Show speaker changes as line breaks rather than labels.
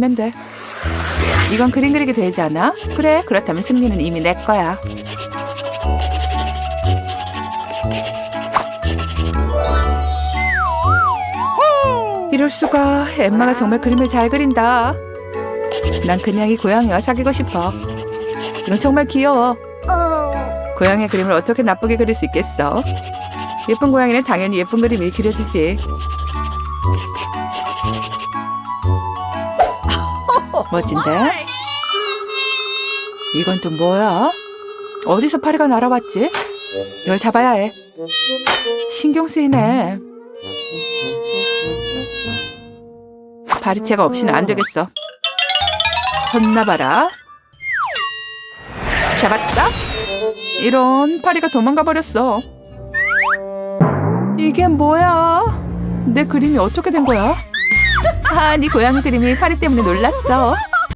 면 돼. 이건 그림 그리기 되지 않아? 그래, 그렇다면 승리는 이미 내 거야. 이럴 수가. 엠마가 정말 그림을 잘 그린다. 난 그냥 이 고양이와 사귀고 싶어. 이건 정말 귀여워. 고양이 그림을 어떻게 나쁘게 그릴 수 있겠어? 예쁜 고양이는 당연히 예쁜 그림이 그려지지. 멋진데? 이건 또 뭐야? 어디서 파리가 날아왔지? 이걸 잡아야 해. 신경 쓰이네. 파리채가 없이는 안 되겠어. 혼나봐라. 잡았다. 이런 파리가 도망가 버렸어. 이게 뭐야? 내 그림이 어떻게 된 거야? 아, 네 고양이 그림이 파리 때문에 놀랐어.